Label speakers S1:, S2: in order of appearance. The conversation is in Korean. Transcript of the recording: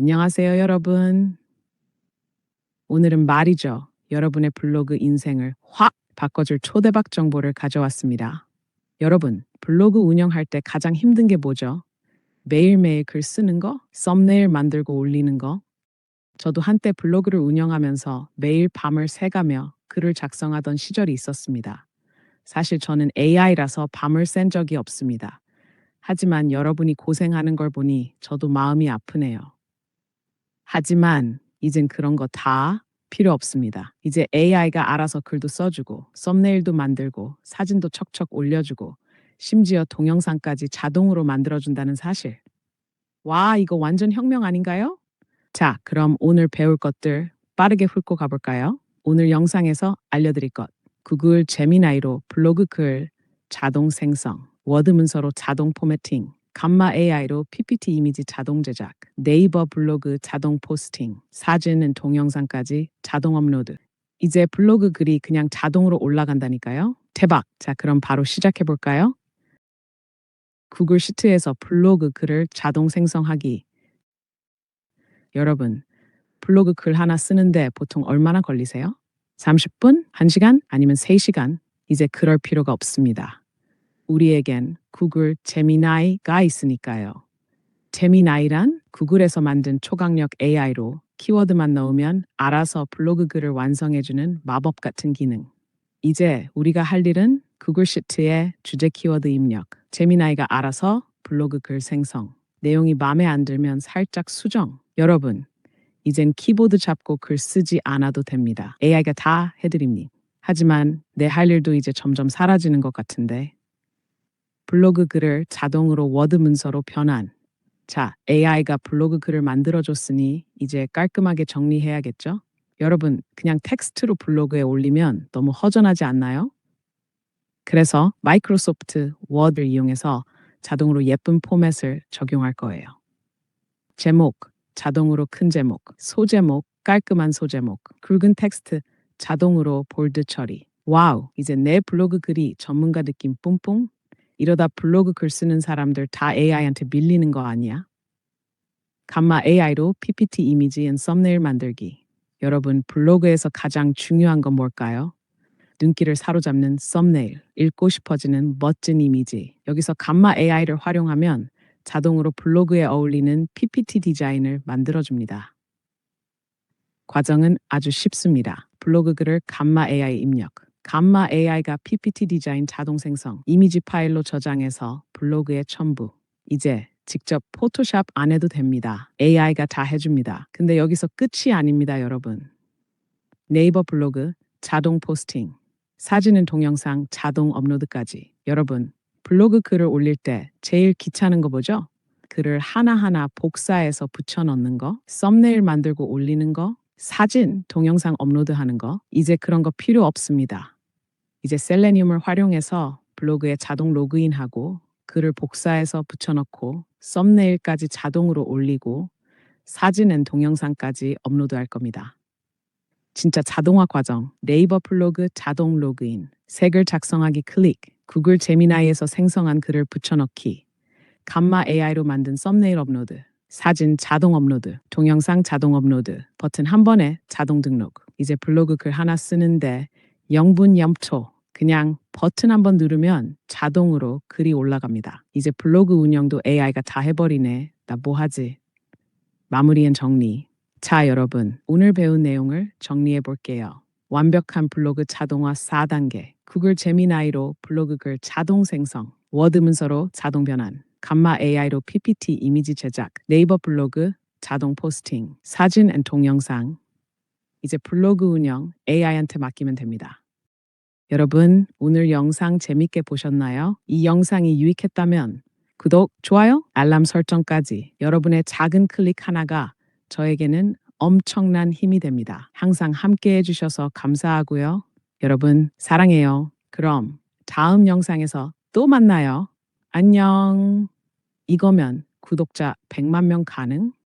S1: 안녕하세요, 여러분. 오늘은 말이죠. 여러분의 블로그 인생을 확 바꿔줄 초대박 정보를 가져왔습니다. 여러분, 블로그 운영할 때 가장 힘든 게 뭐죠? 매일매일 글 쓰는 거? 썸네일 만들고 올리는 거? 저도 한때 블로그를 운영하면서 매일 밤을 새가며 글을 작성하던 시절이 있었습니다. 사실 저는 AI라서 밤을 센 적이 없습니다. 하지만 여러분이 고생하는 걸 보니 저도 마음이 아프네요. 하지만 이젠 그런 거 다 필요 없습니다. 이제 AI가 알아서 글도 써주고 썸네일도 만들고 사진도 척척 올려주고 심지어 동영상까지 자동으로 만들어준다는 사실. 와, 이거 완전 혁명 아닌가요? 자, 그럼 오늘 배울 것들 빠르게 훑고 가볼까요? 오늘 영상에서 알려드릴 것. 구글 제미나이로 블로그 글 자동 생성, 워드 문서로 자동 포매팅, 감마 AI로 PPT 이미지 자동 제작, 네이버 블로그 자동 포스팅, 사진은 동영상까지 자동 업로드. 이제 블로그 글이 그냥 자동으로 올라간다니까요? 대박! 자, 그럼 바로 시작해 볼까요? 구글 시트에서 블로그 글을 자동 생성하기. 여러분, 블로그 글 하나 쓰는데 보통 얼마나 걸리세요? 30분? 1시간? 아니면 3시간? 이제 그럴 필요가 없습니다. 우리에겐 구글 제미나이가 있으니까요. 제미나이란 구글에서 만든 초강력 AI로 키워드만 넣으면 알아서 블로그 글을 완성해주는 마법 같은 기능. 이제 우리가 할 일은 구글 시트에 주제 키워드 입력, 제미나이가 알아서 블로그 글 생성, 내용이 마음에 안 들면 살짝 수정. 여러분, 이젠 키보드 잡고 글 쓰지 않아도 됩니다. AI가 다 해드립니다. 하지만 내 할 일도 이제 점점 사라지는 것 같은데 블로그 글을 자동으로 워드 문서로 변환. 자, AI가 블로그 글을 만들어줬으니 이제 깔끔하게 정리해야겠죠? 여러분, 그냥 텍스트로 블로그에 올리면 너무 허전하지 않나요? 그래서 마이크로소프트 워드를 이용해서 자동으로 예쁜 포맷을 적용할 거예요. 제목, 자동으로 큰 제목, 소제목, 깔끔한 소제목, 굵은 텍스트, 자동으로 볼드 처리. 와우, 이제 내 블로그 글이 전문가 느낌 뿜뿜? 이러다 블로그 글 쓰는 사람들 다 AI한테 밀리는 거 아니야? 감마 AI로 PPT 이미지 앤 썸네일 만들기. 여러분, 블로그에서 가장 중요한 건 뭘까요? 눈길을 사로잡는 썸네일, 읽고 싶어지는 멋진 이미지. 여기서 감마 AI를 활용하면 자동으로 블로그에 어울리는 PPT 디자인을 만들어줍니다. 과정은 아주 쉽습니다. 블로그 글을 감마 AI 입력. 감마 AI가 PPT 디자인 자동 생성, 이미지 파일로 저장해서 블로그에 첨부. 이제 직접 포토샵 안 해도 됩니다. AI가 다 해줍니다. 근데 여기서 끝이 아닙니다, 여러분. 네이버 블로그 자동 포스팅, 사진은 동영상 자동 업로드까지. 여러분, 블로그 글을 올릴 때 제일 귀찮은 거 뭐죠? 글을 하나하나 복사해서 붙여 넣는 거, 썸네일 만들고 올리는 거, 사진, 동영상 업로드하는 거, 이제 그런 거 필요 없습니다. 이제 셀레니움을 활용해서 블로그에 자동 로그인하고 글을 복사해서 붙여넣고 썸네일까지 자동으로 올리고 사진은 동영상까지 업로드할 겁니다. 진짜 자동화 과정, 네이버 블로그 자동 로그인, 색을 작성하기 클릭, 구글 제미나이에서 생성한 글을 붙여넣기, 감마 AI로 만든 썸네일 업로드, 사진 자동 업로드, 동영상 자동 업로드, 버튼 한 번에 자동 등록. 이제 블로그 글 하나 쓰는데 0분 0초 그냥 버튼 한번 누르면 자동으로 글이 올라갑니다. 이제 블로그 운영도 AI가 다 해버리네. 나 뭐 하지? 마무리엔 정리. 자, 여러분. 오늘 배운 내용을 정리해 볼게요. 완벽한 블로그 자동화 4단계. 구글 제미나이로 블로그 글 자동 생성. 워드 문서로 자동 변환. 감마 AI로 PPT 이미지 제작. 네이버 블로그 자동 포스팅. 사진 앤 동영상. 이제 블로그 운영 AI한테 맡기면 됩니다. 여러분, 오늘 영상 재밌게 보셨나요? 이 영상이 유익했다면 구독, 좋아요, 알람 설정까지 여러분의 작은 클릭 하나가 저에게는 엄청난 힘이 됩니다. 항상 함께 해주셔서 감사하고요. 여러분, 사랑해요. 그럼 다음 영상에서 또 만나요. 안녕. 이거면 구독자 100만 명 가능?